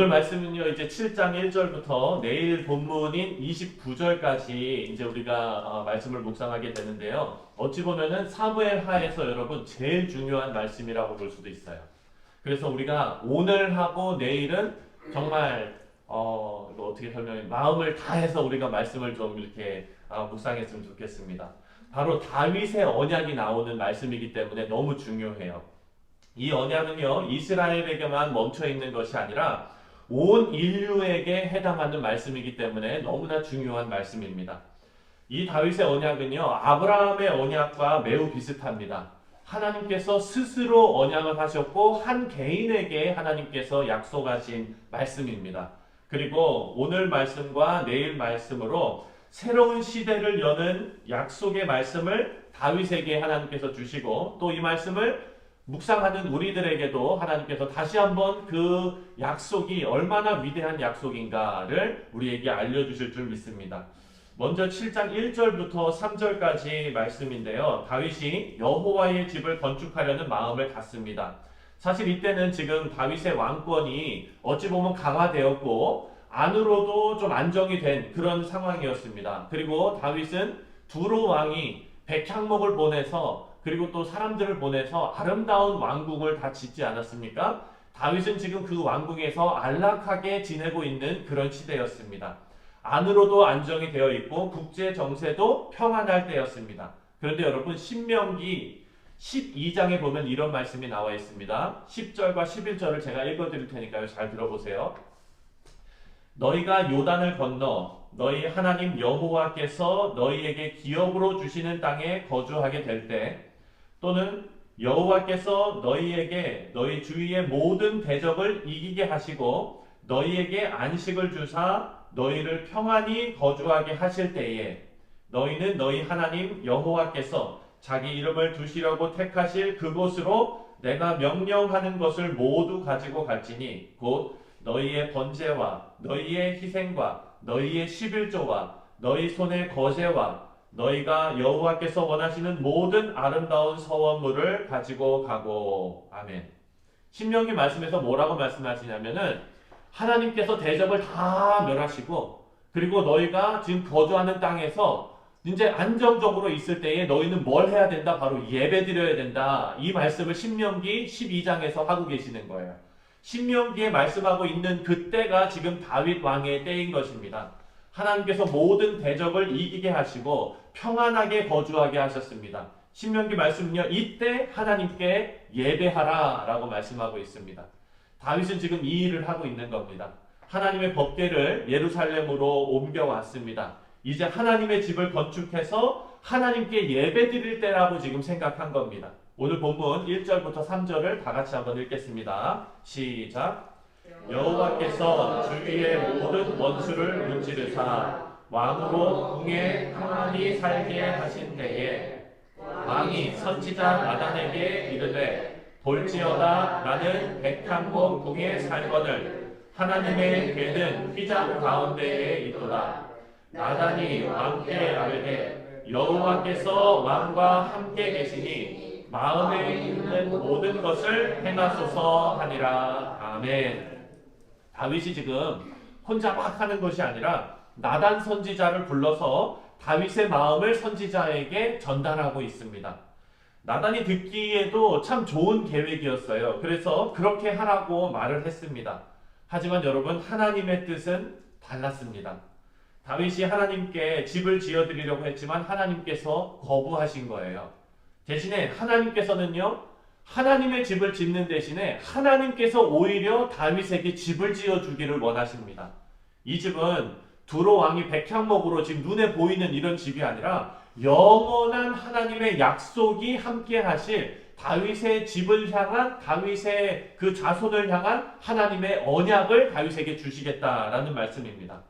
오늘 말씀은요, 이제 7장 1절부터 내일 본문인 29절까지 이제 우리가 어, 말씀을 묵상하게 되는데요. 어찌 보면은 사무엘 하에서 여러분 제일 중요한 말씀이라고 볼 수도 있어요. 그래서 우리가 오늘 하고 내일은 정말 어, 이거 어떻게 설명해? 마음을 다해서 우리가 말씀을 좀 이렇게 아, 묵상했으면 좋겠습니다. 바로 다윗의 언약이 나오는 말씀이기 때문에 너무 중요해요. 이 언약은요, 이스라엘에게만 멈춰 있는 것이 아니라 온 인류에게 해당하는 말씀이기 때문에 너무나 중요한 말씀입니다. 이 다윗의 언약은요, 아브라함의 언약과 매우 비슷합니다. 하나님께서 스스로 언약을 하셨고, 한 개인에게 하나님께서 약속하신 말씀입니다. 그리고 오늘 말씀과 내일 말씀으로 새로운 시대를 여는 약속의 말씀을 다윗에게 하나님께서 주시고, 또 이 말씀을 묵상하는 우리들에게도 하나님께서 다시 한번 그 약속이 얼마나 위대한 약속인가를 우리에게 알려주실 줄 믿습니다. 먼저 7장 1절부터 3절까지 말씀인데요. 다윗이 여호와의 집을 건축하려는 마음을 갖습니다. 사실 이때는 지금 다윗의 왕권이 어찌 보면 강화되었고 안으로도 좀 안정이 된 그런 상황이었습니다. 그리고 다윗은 두로 왕이 백향목을 보내서 그리고 또 사람들을 보내서 아름다운 왕국을 다 짓지 않았습니까? 다윗은 지금 그 왕국에서 안락하게 지내고 있는 그런 시대였습니다. 안으로도 안정이 되어 있고 국제 정세도 평안할 때였습니다. 그런데 여러분 신명기 12장에 보면 이런 말씀이 나와 있습니다. 10절과 11절을 제가 읽어 드릴 테니까요. 잘 들어보세요. 너희가 요단을 건너 너희 하나님 여호와께서 너희에게 기업으로 주시는 땅에 거주하게 될 때 또는 여호와께서 너희에게 너희 주위의 모든 대적을 이기게 하시고 너희에게 안식을 주사 너희를 평안히 거주하게 하실 때에 너희는 너희 하나님 여호와께서 자기 이름을 두시려고 택하실 그곳으로 내가 명령하는 것을 모두 가지고 갈지니 곧 너희의 번제와 너희의 희생과 너희의 십일조와 너희 손의 거제와 너희가 여호와께서 원하시는 모든 아름다운 서원물을 가지고 가고 아멘. 신명기 말씀에서 뭐라고 말씀하시냐면은 하나님께서 대적을 다 멸하시고 그리고 너희가 지금 거주하는 땅에서 이제 안정적으로 있을 때에 너희는 뭘 해야 된다? 바로 예배 드려야 된다. 이 말씀을 신명기 12장에서 하고 계시는 거예요. 신명기에 말씀하고 있는 그때가 지금 다윗 왕의 때인 것입니다. 하나님께서 모든 대적을 이기게 하시고 평안하게 거주하게 하셨습니다. 신명기 말씀은요, 이때 하나님께 예배하라 라고 말씀하고 있습니다. 다윗은 지금 이 일을 하고 있는 겁니다. 하나님의 법궤를 예루살렘으로 옮겨왔습니다. 이제 하나님의 집을 건축해서 하나님께 예배 드릴 때라고 지금 생각한 겁니다. 오늘 본문 1절부터 3절을 다 같이 한번 읽겠습니다. 시작. 여호와께서 주위의 모든 원수를 문지르사 왕으로 궁에 평안히 살게 하신 때에 왕이 선지자 나단에게 이르되 볼지어다 나는 백향목 궁에 살거늘. 하나님의 괴는 휘장 가운데에 있도다. 나단이 왕께 아뢰되 여호와께서 왕과 함께 계시니 마음에 있는 모든 것을 행하소서 하니라. 아멘. 다윗이 지금 혼자 막 하는 것이 아니라 나단 선지자를 불러서 다윗의 마음을 선지자에게 전달하고 있습니다. 나단이 듣기에도 참 좋은 계획이었어요. 그래서 그렇게 하라고 말을 했습니다. 하지만 여러분 하나님의 뜻은 달랐습니다. 다윗이 하나님께 집을 지어 드리려고 했지만 하나님께서 거부하신 거예요. 대신에 하나님께서는요 하나님의 집을 짓는 대신에 하나님께서 오히려 다윗에게 집을 지어 주기를 원하십니다. 이 집은 두로 왕이 백향목으로 지금 눈에 보이는 이런 집이 아니라 영원한 하나님의 약속이 함께 하실 다윗의 집을 향한 다윗의 그 자손을 향한 하나님의 언약을 다윗에게 주시겠다라는 말씀입니다.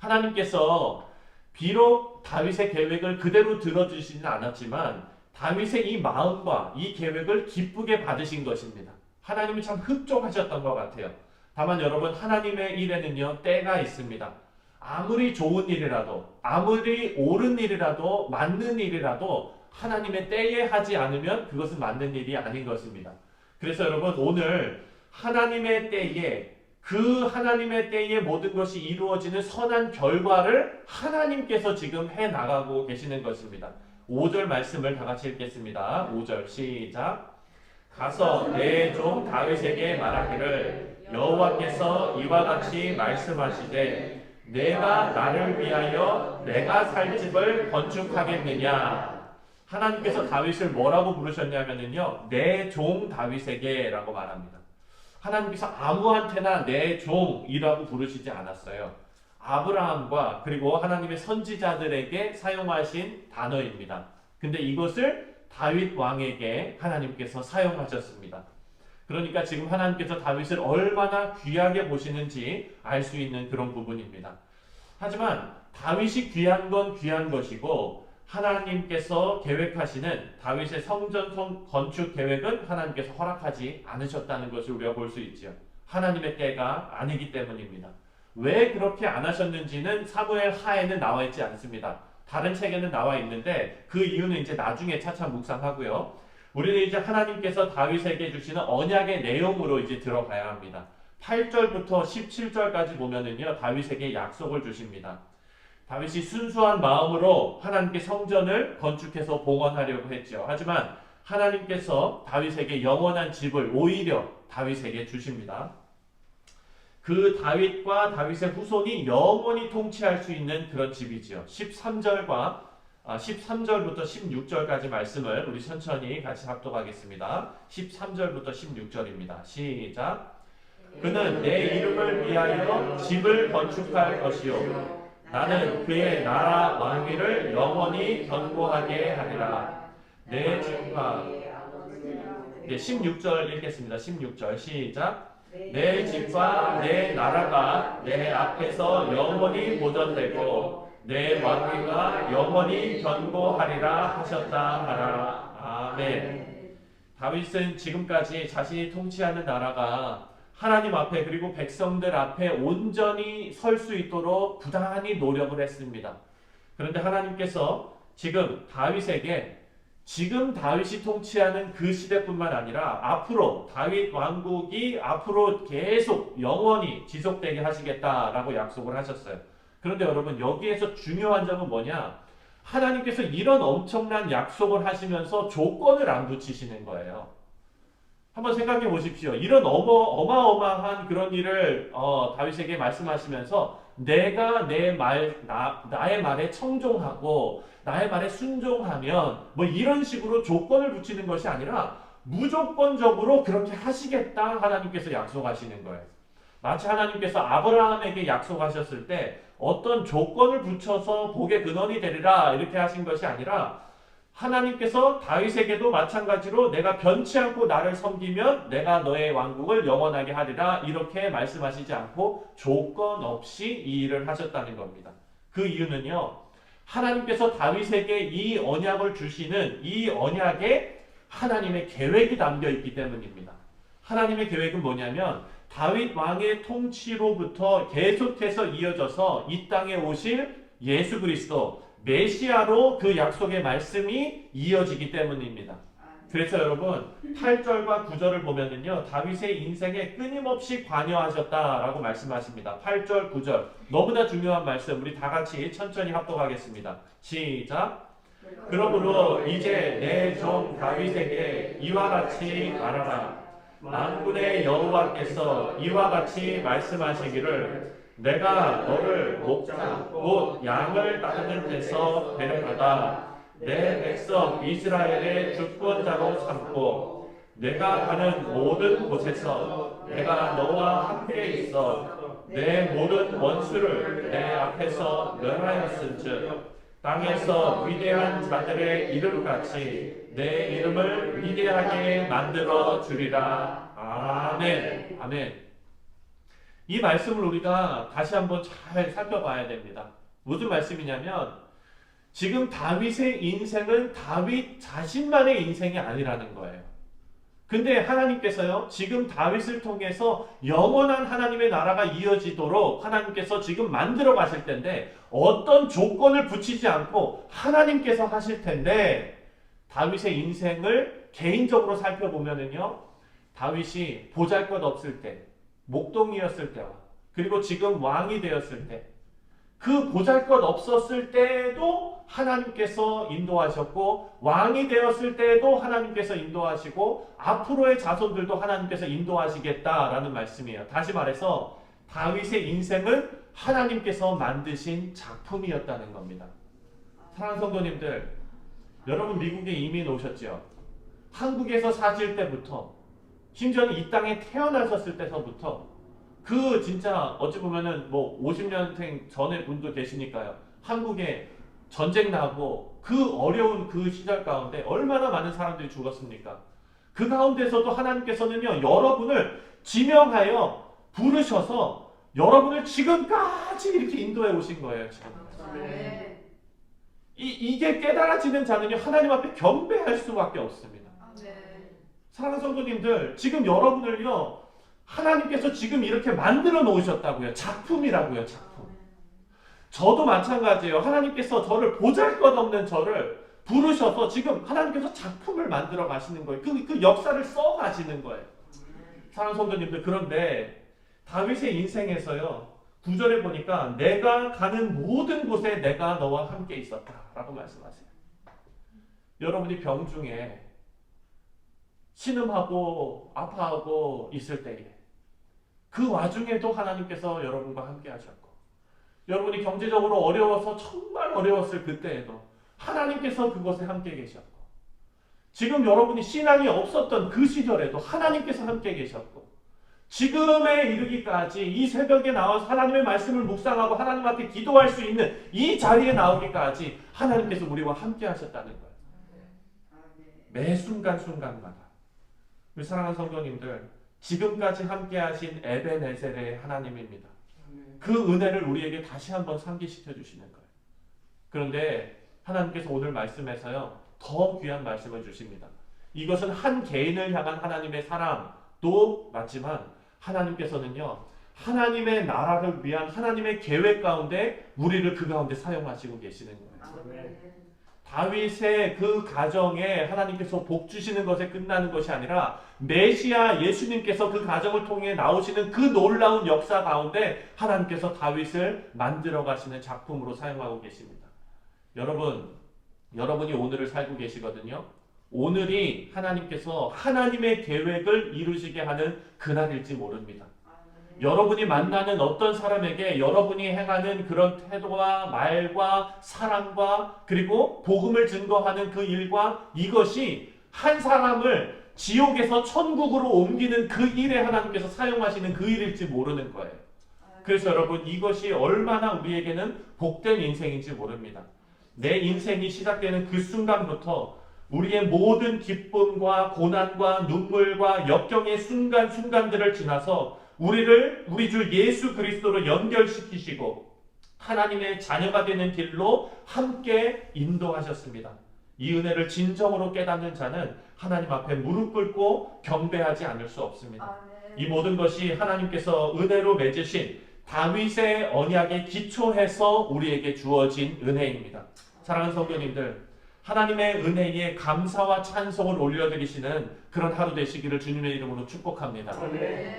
하나님께서 비록 다윗의 계획을 그대로 들어주시지는 않았지만 다윗의 이 마음과 이 계획을 기쁘게 받으신 것입니다. 하나님이 참 흡족하셨던 것 같아요. 다만 여러분 하나님의 일에는요 때가 있습니다. 아무리 좋은 일이라도 아무리 옳은 일이라도 맞는 일이라도 하나님의 때에 하지 않으면 그것은 맞는 일이 아닌 것입니다. 그래서 여러분 오늘 하나님의 때에 그 하나님의 때에 모든 것이 이루어지는 선한 결과를 하나님께서 지금 해 나가고 계시는 것입니다. 5절 말씀을 다 같이 읽겠습니다. 5절 시작. 가서 내 종 다윗에게 말하기를 여호와께서 이와 같이 말씀하시되 내가 나를 위하여 내가 살 집을 건축하겠느냐 하나님께서 다윗을 뭐라고 부르셨냐면요 내 종 다윗에게라고 말합니다. 하나님께서 아무한테나 내 종이라고 부르시지 않았어요. 아브라함과 그리고 하나님의 선지자들에게 사용하신 단어입니다. 근데 이것을 다윗 왕에게 하나님께서 사용하셨습니다. 그러니까 지금 하나님께서 다윗을 얼마나 귀하게 보시는지 알 수 있는 그런 부분입니다. 하지만 다윗이 귀한 건 귀한 것이고 하나님께서 계획하시는 다윗의 성전 성 건축 계획은 하나님께서 허락하지 않으셨다는 것을 우리가 볼 수 있죠. 하나님의 때가 아니기 때문입니다. 왜 그렇게 안 하셨는지는 사무엘 하에는 나와 있지 않습니다. 다른 책에는 나와 있는데 그 이유는 이제 나중에 차차 묵상하고요. 우리는 이제 하나님께서 다윗에게 주시는 언약의 내용으로 이제 들어가야 합니다. 8절부터 17절까지 보면은요, 다윗에게 약속을 주십니다. 다윗이 순수한 마음으로 하나님께 성전을 건축해서 봉헌하려고 했죠. 하지만 하나님께서 다윗에게 영원한 집을 오히려 다윗에게 주십니다. 그 다윗과 다윗의 후손이 영원히 통치할 수 있는 그런 집이지요. 13절과 13절부터 16절까지 말씀을 우리 천천히 같이 합독하겠습니다. 13절부터 16절입니다. 시작. 그는 내 이름을 위하여 집을 건축할 것이요. 나는 그의 나라 왕위를 영원히 견고하게 하리라. 내 집과 네, 16절 읽겠습니다. 16절 시작. 내 집과 내 나라가 내 앞에서 영원히 보존되고 내 왕위가 영원히 견고하리라 하셨다 하라. 아멘. 다윗은 지금까지 자신이 통치하는 나라가 하나님 앞에 그리고 백성들 앞에 온전히 설 수 있도록 부단히 노력을 했습니다. 그런데 하나님께서 지금 다윗에게 지금 다윗이 통치하는 그 시대뿐만 아니라 앞으로 다윗 왕국이 앞으로 계속 영원히 지속되게 하시겠다라고 약속을 하셨어요. 그런데 여러분 여기에서 중요한 점은 뭐냐? 하나님께서 이런 엄청난 약속을 하시면서 조건을 안 붙이시는 거예요. 한번 생각해 보십시오. 이런 어마, 어마어마한 그런 일을 어, 다윗에게 말씀하시면서 내가 내 말, 나, 나의 말에 청종하고 나의 말에 순종하면 뭐 이런 식으로 조건을 붙이는 것이 아니라 무조건적으로 그렇게 하시겠다 하나님께서 약속하시는 거예요. 마치 하나님께서 아브라함에게 약속하셨을 때 어떤 조건을 붙여서 복의 근원이 되리라 이렇게 하신 것이 아니라 하나님께서 다윗에게도 마찬가지로 내가 변치 않고 나를 섬기면 내가 너의 왕국을 영원하게 하리라 이렇게 말씀하시지 않고 조건 없이 이 일을 하셨다는 겁니다. 그 이유는요. 하나님께서 다윗에게 이 언약을 주시는 이 언약에 하나님의 계획이 담겨 있기 때문입니다. 하나님의 계획은 뭐냐면 다윗 왕의 통치로부터 계속해서 이어져서 이 땅에 오실 예수 그리스도 메시아로 그 약속의 말씀이 이어지기 때문입니다. 그래서 여러분 8절과 9절을 보면은요 다윗의 인생에 끊임없이 관여하셨다라고 말씀하십니다. 8절 9절 너무나 중요한 말씀 우리 다 같이 천천히 합독하겠습니다. 시작. 그러므로 이제 내 종 다윗에게 이와 같이 말하라. 만군의 여호와께서 이와 같이 말씀하시기를 내가 너를 목장 곧 양을 따르는 데서 데려가다. 내 백성 이스라엘의 주권자로 삼고 내가 가는 모든 곳에서 내가 너와 함께 있어 내 모든 원수를 내 앞에서 멸하였은즉 땅에서 위대한 자들의 이름 같이 내 이름을 위대하게 만들어 주리라 아멘 아멘 이 말씀을 우리가 다시 한번 잘 살펴봐야 됩니다. 무슨 말씀이냐면 지금 다윗의 인생은 다윗 자신만의 인생이 아니라는 거예요. 근데 하나님께서요, 지금 다윗을 통해서 영원한 하나님의 나라가 이어지도록 하나님께서 지금 만들어 가실 텐데 어떤 조건을 붙이지 않고 하나님께서 하실 텐데 다윗의 인생을 개인적으로 살펴보면은요, 다윗이 보잘 것 없을 때, 목동이었을 때와 그리고 지금 왕이 되었을 때 그 보잘것 없었을 때도 하나님께서 인도하셨고 왕이 되었을 때도 하나님께서 인도하시고 앞으로의 자손들도 하나님께서 인도하시겠다라는 말씀이에요. 다시 말해서 다윗의 인생은 하나님께서 만드신 작품이었다는 겁니다. 사랑하는 성도님들, 여러분 미국에 이민 오셨죠? 한국에서 사실 때부터 심지어는 이 땅에 태어나셨을 때서부터 그 진짜 어찌 보면은 뭐 50년생 전에 분도 계시니까요. 한국에 전쟁 나고 그 어려운 그 시절 가운데 얼마나 많은 사람들이 죽었습니까? 그 가운데서도 하나님께서는요, 여러분을 지명하여 부르셔서 여러분을 지금까지 이렇게 인도해 오신 거예요, 지금. 네. 이, 이게 깨달아지는 자는요, 하나님 앞에 경배할 수밖에 없습니다. 네. 사랑하는 성도님들, 지금 여러분을요, 하나님께서 지금 이렇게 만들어 놓으셨다고요. 작품이라고요, 작품. 저도 마찬가지예요. 하나님께서 저를 보잘 것 없는 저를 부르셔서 지금 하나님께서 작품을 만들어 가시는 거예요. 그, 그 역사를 써 가시는 거예요. 사랑하는 성도님들, 그런데 다윗의 인생에서요, 구절에 보니까 내가 가는 모든 곳에 내가 너와 함께 있었다라고 말씀하세요. 여러분이 병 중에 신음하고 아파하고 있을 때에 그 와중에도 하나님께서 여러분과 함께 하셨고 여러분이 경제적으로 어려워서 정말 어려웠을 그때에도 하나님께서 그곳에 함께 계셨고 지금 여러분이 신앙이 없었던 그 시절에도 하나님께서 함께 계셨고 지금에 이르기까지 이 새벽에 나와서 하나님의 말씀을 묵상하고 하나님 앞에 기도할 수 있는 이 자리에 나오기까지 하나님께서 우리와 함께 하셨다는 거예요. 매 순간순간마다 우리 사랑하는 성도님들 지금까지 함께 하신 에벤에셀의 하나님입니다. 그 은혜를 우리에게 다시 한번 상기시켜 주시는 거예요. 그런데 하나님께서 오늘 말씀에서요 더 귀한 말씀을 주십니다. 이것은 한 개인을 향한 하나님의 사랑도 맞지만 하나님께서는요 하나님의 나라를 위한 하나님의 계획 가운데 우리를 그 가운데 사용하시고 계시는 거예요. 다윗의 그 가정에 하나님께서 복 주시는 것에 끝나는 것이 아니라 메시아 예수님께서 그 가정을 통해 나오시는 그 놀라운 역사 가운데 하나님께서 다윗을 만들어 가시는 작품으로 사용하고 계십니다. 여러분, 여러분이 오늘을 살고 계시거든요. 오늘이 하나님께서 하나님의 계획을 이루시게 하는 그날일지 모릅니다. 여러분이 만나는 어떤 사람에게 여러분이 행하는 그런 태도와 말과 사랑과 그리고 복음을 증거하는 그 일과 이것이 한 사람을 지옥에서 천국으로 옮기는 그 일에 하나님께서 사용하시는 그 일일지 모르는 거예요. 그래서 여러분 이것이 얼마나 우리에게는 복된 인생인지 모릅니다. 내 인생이 시작되는 그 순간부터 우리의 모든 기쁨과 고난과 눈물과 역경의 순간순간들을 지나서 우리를 우리 주 예수 그리스도로 연결시키시고 하나님의 자녀가 되는 길로 함께 인도하셨습니다. 이 은혜를 진정으로 깨닫는 자는 하나님 앞에 무릎 꿇고 경배하지 않을 수 없습니다. 이 모든 것이 하나님께서 은혜로 맺으신 다윗의 언약에 기초해서 우리에게 주어진 은혜입니다. 사랑하는 성도님들, 하나님의 은혜에 감사와 찬송을 올려드리시는 그런 하루 되시기를 주님의 이름으로 축복합니다.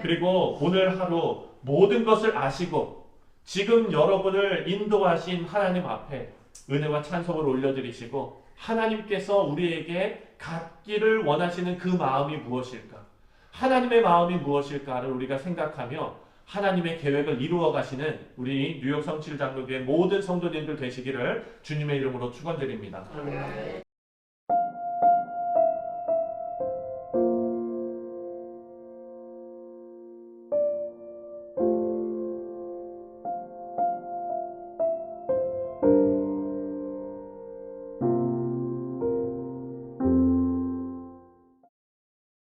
그리고 오늘 하루 모든 것을 아시고 지금 여러분을 인도하신 하나님 앞에 은혜와 찬송을 올려드리시고 하나님께서 우리에게 갖기를 원하시는 그 마음이 무엇일까? 하나님의 마음이 무엇일까를 우리가 생각하며 하나님의 계획을 이루어 가시는 우리 뉴욕 성칠 장로교의 모든 성도님들 되시기를 주님의 이름으로 축원드립니다.